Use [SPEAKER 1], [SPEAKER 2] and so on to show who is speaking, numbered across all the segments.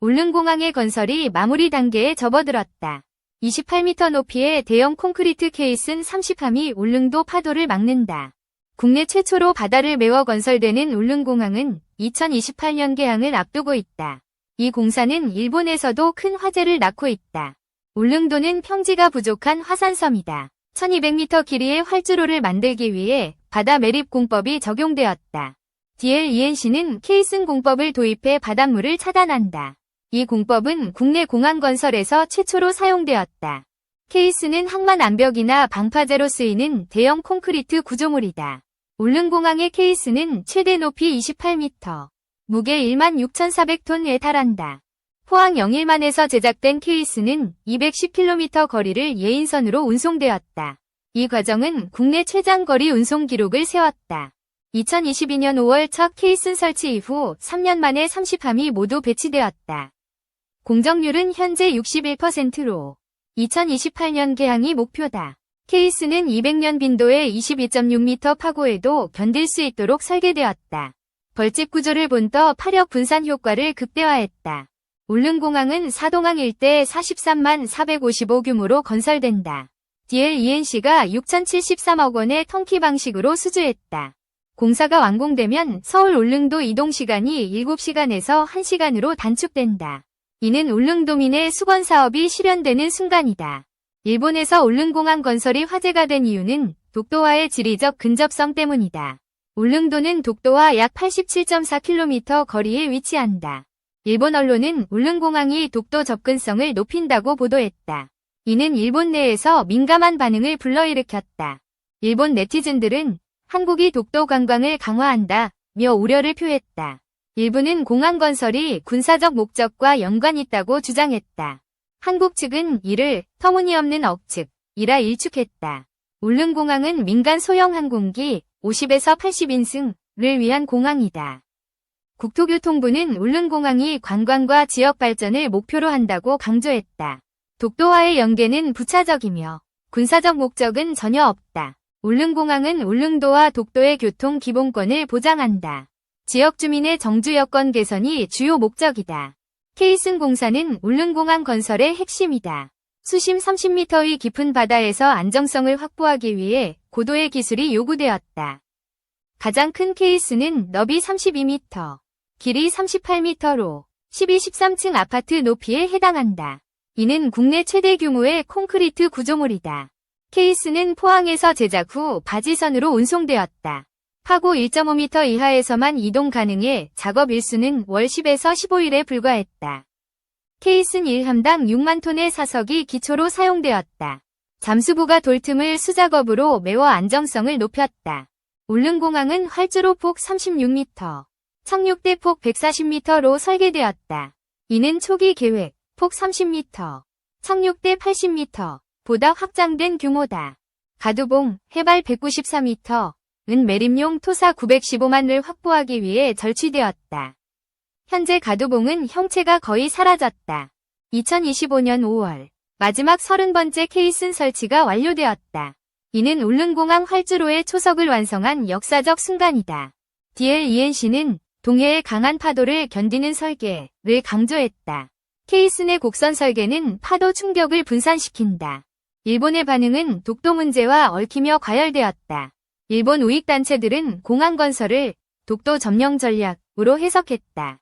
[SPEAKER 1] 울릉공항의 건설이 마무리 단계에 접어들었다. 28m 높이의 대형 콘크리트 케이스는 30함이 울릉도 파도를 막는다. 국내 최초로 바다를 메워 건설되는 울릉공항은 2028년 개항을 앞두고 있다. 이 공사는 일본에서도 큰 화제를 낳고 있다. 울릉도는 평지가 부족한 화산섬이다. 1200m 길이의 활주로를 만들기 위해 바다 매립 공법이 적용되었다. DLENC는 케이슨 공법을 도입해 바닷물을 차단한다. 이 공법은 국내 공항 건설에서 최초로 사용되었다. 케이스는 항만 암벽이나 방파제로 쓰이는 대형 콘크리트 구조물이다. 울릉공항의 케이스는 최대 높이 28m, 무게 16,400톤에 달한다. 포항 영일만에서 제작된 케이스는 210km 거리를 예인선으로 운송되었다. 이 과정은 국내 최장거리 운송 기록을 세웠다. 2022년 5월 첫 케이슨 설치 이후 3년 만에 30함이 모두 배치되었다. 공정률은 현재 61%로 2028년 개항이 목표다. 케이스는 200년 빈도의 22.6m 파고에도 견딜 수 있도록 설계되었다. 벌집 구조를 본떠 파력 분산 효과를 극대화했다. 울릉공항은 사동항 일대 43만 455 규모로 건설된다. DLENC가 6,073억 원의 턴키 방식으로 수주했다. 공사가 완공되면 서울 울릉도 이동 시간이 7시간에서 1시간으로 단축된다. 이는 울릉도민의 수건 사업이 실현되는 순간이다. 일본에서 울릉공항 건설이 화제가 된 이유는 독도와의 지리적 근접성 때문이다. 울릉도는 독도와 약 87.4km 거리에 위치한다. 일본 언론은 울릉공항이 독도 접근성을 높인다고 보도했다. 이는 일본 내에서 민감한 반응을 불러일으켰다. 일본 네티즌들은 한국이 독도 관광을 강화한다 며 우려를 표했다. 일부는 공항 건설이 군사적 목적과 연관 있다고 주장했다. 한국 측은 이를 터무니없는 억측 이라 일축했다. 울릉공항은 민간 소형 항공기 50에서 80인승을 위한 공항이다. 국토교통부는 울릉공항이 관광과 지역 발전을 목표로 한다고 강조했다. 독도와의 연계는 부차적이며 군사적 목적은 전혀 없다. 울릉공항은 울릉도와 독도의 교통 기본권을 보장한다. 지역 주민의 정주 여건 개선이 주요 목적이다. 케이슨 공사는 울릉공항 건설의 핵심이다. 수심 30m의 깊은 바다에서 안정성을 확보하기 위해 고도의 기술이 요구되었다. 가장 큰 케이스는 너비 32m, 길이 38m로 12, 13층 아파트 높이에 해당한다. 이는 국내 최대 규모의 콘크리트 구조물이다. 케이스는 포항에서 제작 후 바지선으로 운송되었다. 파고 1.5m 이하에서만 이동 가능해 작업 일수는 월 10에서 15일에 불과했다. 케이슨 1함당 6만 톤의 사석이 기초로 사용되었다. 잠수부가 돌틈을 수작업으로 매워 안정성을 높였다. 울릉공항은 활주로 폭 36m, 착륙대 폭 140m로 설계되었다. 이는 초기 계획 폭 30m, 착륙대 80m 보다 확장된 규모다. 가두봉 해발 194m, 은 매립용 토사 915만을 확보하기 위해 절취되었다. 현재 가두봉은 형체가 거의 사라졌다. 2025년 5월 마지막 30번째 케이슨 설치가 완료되었다. 이는 울릉공항 활주로의 초석을 완성한 역사적 순간이다. DLENC는 동해의 강한 파도를 견디는 설계를 강조했다. 케이슨의 곡선 설계는 파도 충격을 분산시킨다. 일본의 반응은 독도 문제와 얽히며 과열되었다. 일본 우익단체들은 공항 건설을 독도 점령 전략으로 해석했다.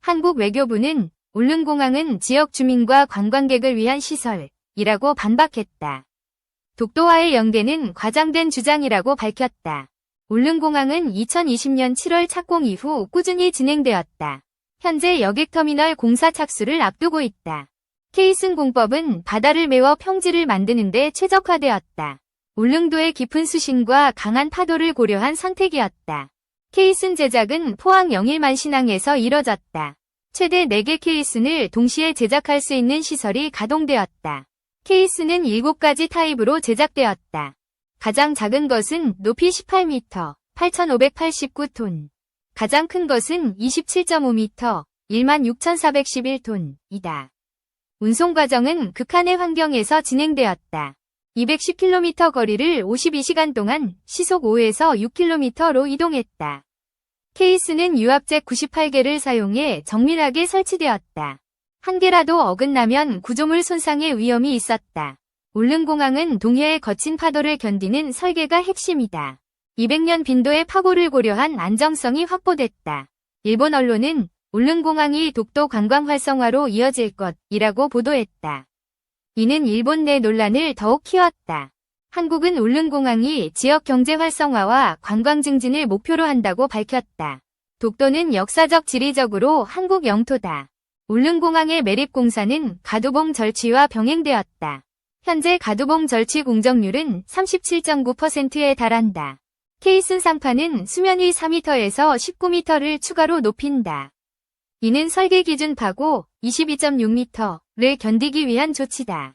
[SPEAKER 1] 한국 외교부는 울릉공항은 지역 주민과 관광객을 위한 시설이라고 반박했다. 독도와의 연계는 과장된 주장이라고 밝혔다. 울릉공항은 2020년 7월 착공 이후 꾸준히 진행되었다. 현재 여객터미널 공사 착수를 앞두고 있다. 케이슨 공법은 바다를 메워 평지를 만드는 데 최적화되었다. 울릉도의 깊은 수심과 강한 파도를 고려한 선택이었다. 케이슨 제작은 포항 영일만 신항에서 이뤄졌다. 최대 4개 케이슨을 동시에 제작할 수 있는 시설이 가동되었다. 케이스는 7가지 타입으로 제작되었다. 가장 작은 것은 높이 18m, 8,589톤. 가장 큰 것은 27.5m, 16,411톤이다. 운송 과정은 극한의 환경에서 진행되었다. 210km 거리를 52시간 동안 시속 5에서 6km로 이동했다. 케이스는 유압잭 98개를 사용해 정밀하게 설치되었다. 한 개라도 어긋나면 구조물 손상의 위험이 있었다. 울릉공항은 동해의 거친 파도를 견디는 설계가 핵심이다. 200년 빈도의 파고를 고려한 안정성이 확보됐다. 일본 언론은 울릉공항이 독도 관광 활성화로 이어질 것이라고 보도했다. 이는 일본 내 논란을 더욱 키웠다. 한국은 울릉공항이 지역 경제 활성화와 관광 증진을 목표로 한다고 밝혔다. 독도는 역사적 지리적으로 한국 영토다. 울릉공항의 매립공사는 가두봉 절취와 병행되었다. 현재 가두봉 절취 공정률은 37.9%에 달한다. 케이슨 상판은 수면 위 4m에서 19m를 추가로 높인다. 이는 설계 기준 파고 22.6m 를 견디기 위한 조치다.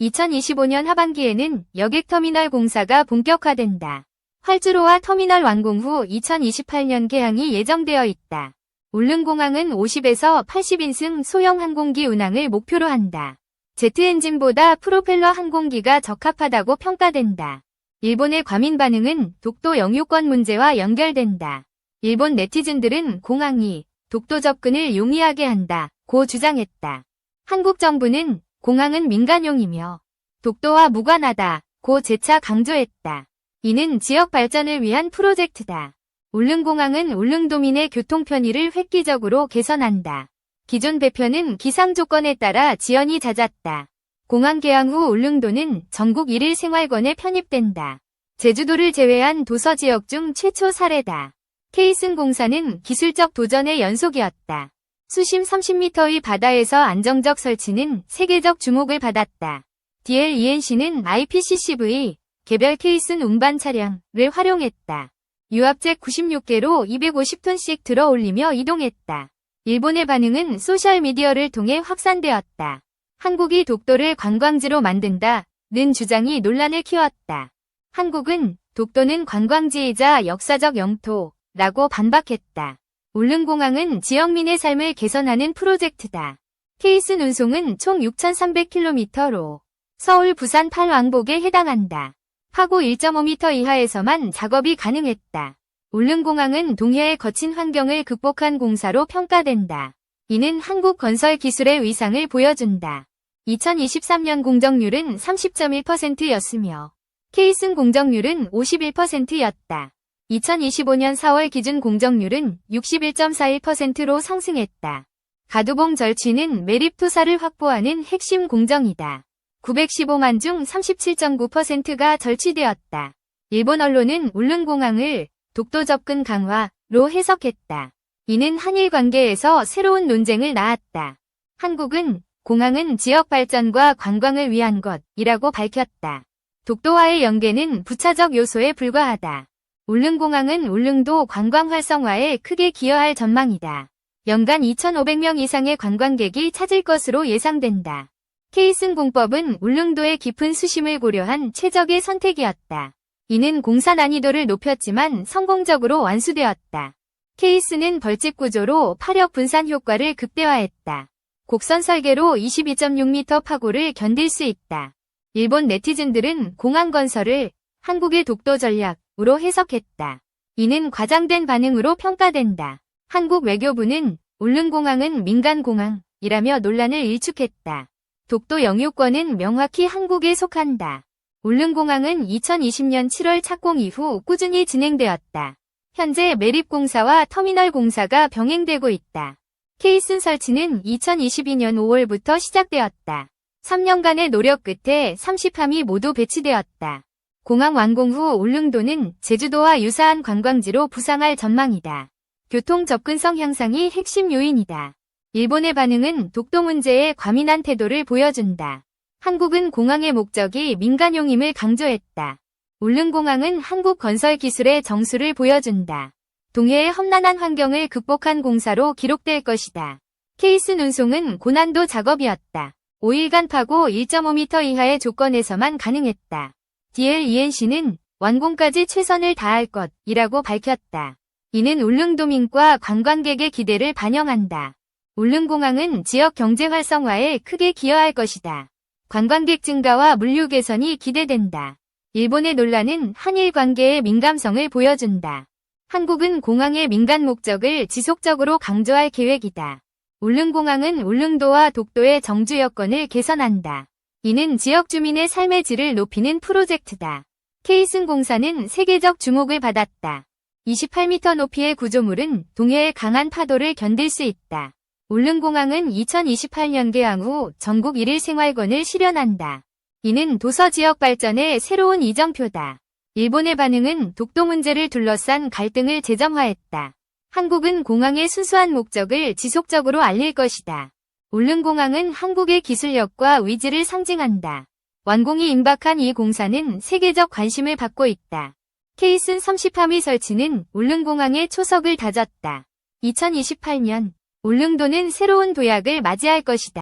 [SPEAKER 1] 2025년 하반기에는 여객터미널 공사가 본격화된다. 활주로와 터미널 완공 후 2028년 개항이 예정되어 있다. 울릉공항은 50에서 80인승 소형 항공기 운항을 목표로 한다. 제트 엔진보다 프로펠러 항공기가 적합하다고 평가된다. 일본의 과민 반응은 독도 영유권 문제와 연결된다. 일본 네티즌들은 공항이 독도 접근을 용이하게 한다. 고 주장했다. 한국 정부는 공항은 민간용이며 독도와 무관하다. 고 재차 강조했다. 이는 지역 발전을 위한 프로젝트다. 울릉공항은 울릉도민의 교통 편의를 획기적으로 개선한다. 기존 배편은 기상 조건에 따라 지연이 잦았다. 공항 개항 후 울릉도는 전국 1일 생활권에 편입된다. 제주도를 제외한 도서 지역 중 최초 사례다. 케이슨 공사는 기술적 도전의 연속이었다. 수심 30m의 바다에서 안정적 설치는 세계적 주목을 받았다. DLENC는 IPCCV 개별 케이슨 운반 차량을 활용했다. 유압잭 96개로 250톤씩 들어 올리며 이동했다. 일본의 반응은 소셜미디어를 통해 확산되었다. 한국이 독도를 관광지로 만든다 는 주장이 논란을 키웠다. 한국은 독도는 관광지이자 역사적 영토 라고 반박했다. 울릉공항은 지역민의 삶을 개선하는 프로젝트다. 케이슨 운송은 총 6,300km로 서울 부산 8왕복에 해당한다. 파고 1.5m 이하에서만 작업이 가능했다. 울릉공항은 동해의 거친 환경을 극복한 공사로 평가된다. 이는 한국 건설 기술의 위상을 보여준다. 2023년 공정률은 30.1%였으며 케이슨 공정률은 51%였다. 2025년 4월 기준 공정률은 61.41%로 상승했다. 가두봉 절취는 매립 투사를 확보하는 핵심 공정이다. 915만 중 37.9%가 절취되었다. 일본 언론은 울릉공항을 독도 접근 강화로 해석했다. 이는 한일 관계에서 새로운 논쟁을 낳았다. 한국은 공항은 지역 발전과 관광을 위한 것이라고 밝혔다. 독도와의 연계는 부차적 요소에 불과하다. 울릉공항은 울릉도 관광 활성화에 크게 기여할 전망이다. 연간 2,500명 이상의 관광객이 찾을 것으로 예상된다. 케이슨 공법은 울릉도의 깊은 수심을 고려한 최적의 선택이었다. 이는 공사 난이도를 높였지만 성공적으로 완수되었다. 케이스는 벌집 구조로 파력 분산 효과를 극대화했다. 곡선 설계로 22.6m 파고를 견딜 수 있다. 일본 네티즌들은 공항 건설을 한국의 독도 전략 으로 해석했다. 이는 과장된 반응으로 평가된다. 한국 외교부는 울릉공항은 민간공항이라며 논란을 일축했다. 독도 영유권은 명확히 한국에 속한다. 울릉공항은 2020년 7월 착공 이후 꾸준히 진행되었다. 현재 매립공사와 터미널 공사가 병행되고 있다. 케이슨 설치는 2022년 5월부터 시작되었다. 3년간의 노력 끝에 30함이 모두 배치되었다. 공항 완공 후 울릉도는 제주도와 유사한 관광지로 부상할 전망이다. 교통 접근성 향상이 핵심 요인이다. 일본의 반응은 독도 문제에 과민한 태도를 보여준다. 한국은 공항의 목적이 민간용임을 강조했다. 울릉공항은 한국 건설 기술의 정수를 보여준다. 동해의 험난한 환경을 극복한 공사로 기록될 것이다. 케이스 운송은 고난도 작업이었다. 5일간 파고 1.5m 이하의 조건에서만 가능했다. DLENC는 완공까지 최선을 다할 것이라고 밝혔다. 이는 울릉도민과 관광객의 기대를 반영한다. 울릉공항은 지역 경제 활성화에 크게 기여할 것이다. 관광객 증가와 물류 개선이 기대된다. 일본의 논란은 한일 관계의 민감성을 보여준다. 한국은 공항의 민간 목적을 지속적으로 강조할 계획이다. 울릉공항은 울릉도와 독도의 정주 여건을 개선한다. 이는 지역 주민의 삶의 질을 높이는 프로젝트다. 케이슨 공사는 세계적 주목을 받았다. 28m 높이의 구조물은 동해의 강한 파도를 견딜 수 있다. 울릉공항은 2028년 개항 후 전국 1일 생활권을 실현한다. 이는 도서 지역 발전의 새로운 이정표다. 일본의 반응은 독도 문제를 둘러싼 갈등을 재점화했다. 한국은 공항의 순수한 목적을 지속적으로 알릴 것이다. 울릉공항은 한국의 기술력과 의지를 상징한다. 완공이 임박한 이 공사는 세계적 관심을 받고 있다. 케이슨 30함의 설치는 울릉공항의 초석을 다졌다. 2028년 울릉도는 새로운 도약을 맞이할 것이다.